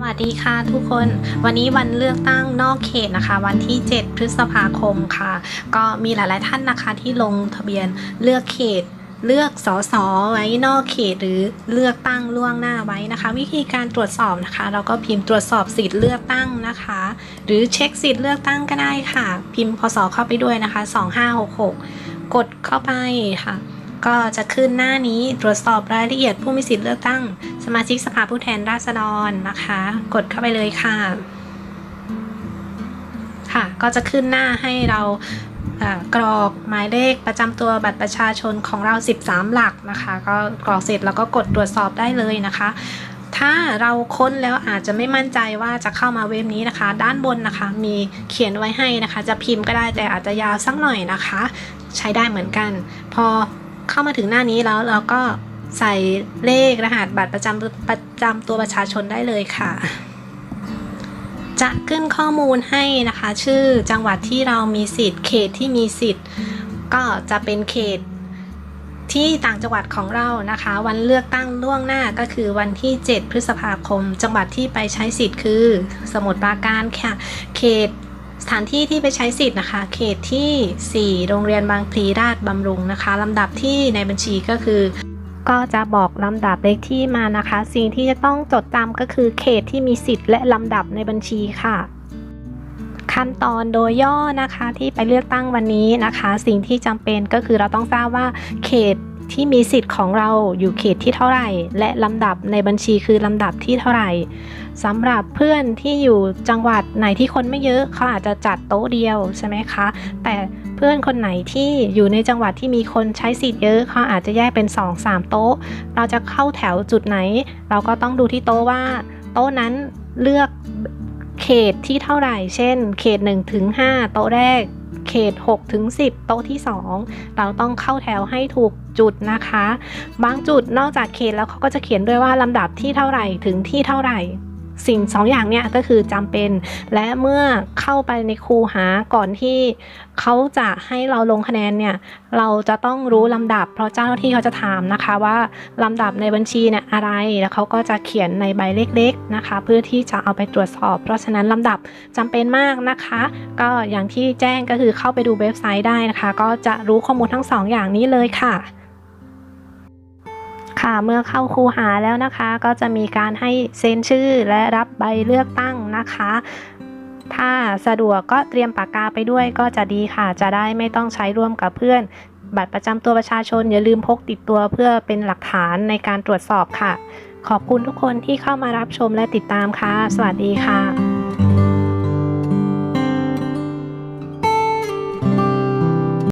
สวัสดีค่ะทุกคนวันนี้วันเลือกตั้งนอกเขตนะคะ วันที่ 7 พฤษภาคมค่ะ ก็มีหลาย ๆ ท่านนะคะที่ลงทะเบียนเลือกเขตเลือกสสไว้นอกเขตหรือเลือกตั้งล่วงหน้าไว้นะคะ วิธีการตรวจสอบนะคะ เราก็พิมพ์ตรวจสอบสิทธิ์เลือกตั้งนะคะ หรือเช็คสิทธิ์เลือกตั้งก็ได้ค่ะ พิมพ์พศเข้าไปด้วยนะคะ 2566 กดเข้าไปค่ะ ก็จะขึ้นหน้านี้ตรวจสอบรายละเอียดผู้มีสิทธิ์เลือกตั้ง สมาชิกสภาผู้แทนราษฎรนะคะ กดเข้าไปเลยค่ะ ค่ะ ก็จะขึ้นหน้าให้เรากรอกหมายเลขประจำตัวบัตรประชาชนของเรา 13 หลักนะคะ ก็กรอกเสร็จแล้วก็กดตรวจสอบได้เลยนะคะ ถ้าเราค้นแล้วอาจจะไม่มั่นใจว่าจะเข้ามาเว็บนี้นะคะ ด้านบนนะคะ มีเขียนไว้ให้นะคะ จะพิมพ์ก็ได้แต่อาจจะยาวสักหน่อยนะคะ ใช้ได้เหมือนกัน พอ เข้ามาถึงหน้านี้แล้วเราก็ใส่เลขรหัสบัตรประจำประจำตัวประชาชนได้เลยค่ะ จะขึ้นข้อมูลให้นะคะ ชื่อจังหวัดที่เรามีสิทธิ์ เขตที่มีสิทธิ์ ก็จะเป็นเขตที่ต่างจังหวัดของเรานะคะ วันเลือกตั้งล่วงหน้าก็คือวันที่ 7 พฤษภาคม จังหวัดที่ไปใช้สิทธิ์คือ สมุทรปราการค่ะ เขต สถานที่ที่ไปใช้สิทธิ์นะคะ เขตที่ 4 โรงเรียนบางพลีราชบำรุงนะคะลำดับที่ในบัญชีก็คือ ก็จะบอกลำดับเลขที่มานะคะ สิ่งที่จะต้องจดจำก็คือเขตที่มีสิทธิ์และลำดับในบัญชีค่ะขั้นตอนโดยย่อนะคะที่ไปเลือกตั้งวันนี้นะคะ สิ่งที่จำเป็นก็คือเราต้องทราบว่าเขต ที่มีสิทธิ์ของเราอยู่เขตที่เท่าไหร่ และลำดับในบัญชีคือลำดับที่เท่าไหร่สำหรับเพื่อนที่อยู่จังหวัดไหนที่คนไม่เยอะเขาอาจจะจัดโต๊ะเดียวใช่ไหมคะ แต่เพื่อนคนไหนที่อยู่ในจังหวัดที่มีคนใช้สิทธิ์เยอะเขาอาจจะแยกเป็น 2-3 โต๊ะ เราจะเข้าแถวจุดไหน เราก็ต้องดูที่โต๊ะว่า โต๊ะนั้นเลือกเขตที่เท่าไหร่ เช่น เขต1ถึง5โต๊ะแรก เขต6ถึง10 โต๊ะที่ 2 เราต้องเข้าแถวให้ถูกจุดนะคะ บางจุดนอกจากเขตแล้วเขาก็จะเขียนด้วยว่าลำดับที่เท่าไหร่ถึงที่เท่าไหร่ สิ่งสองอย่างเนี้ยก็คือจำเป็น และเมื่อเข้าไปในคูหาก่อนที่เขาจะให้เราลงคะแนนเนี่ยเราจะต้องรู้ลำดับ เพราะเจ้าหน้าที่เขาจะถามนะคะว่าลำดับในบัญชีเนี่ยอะไรแล้วเขาก็จะเขียนในใบเล็กๆนะคะ เพื่อที่จะเอาไปตรวจสอบ เพราะฉะนั้นลำดับจำเป็นมากนะคะ ก็อย่างที่แจ้งก็คือเข้าไปดูเว็บไซต์ได้นะคะ ก็จะรู้ข้อมูลทั้งสองอย่างนี้เลยค่ะ ค่ะเมื่อเข้าคูหาแล้วนะคะ ก็จะมีการให้เซ็นชื่อและรับใบเลือกตั้งนะคะ ถ้าสะดวกก็เตรียมปากกาไปด้วยก็จะดีค่ะ จะได้ไม่ต้องใช้ร่วมกับเพื่อน บัตรประจำตัวประชาชนอย่าลืมพกติดตัวเพื่อเป็นหลักฐานในการตรวจสอบค่ะ ขอบคุณทุกคนที่เข้ามารับชมและติดตามค่ะ สวัสดีค่ะ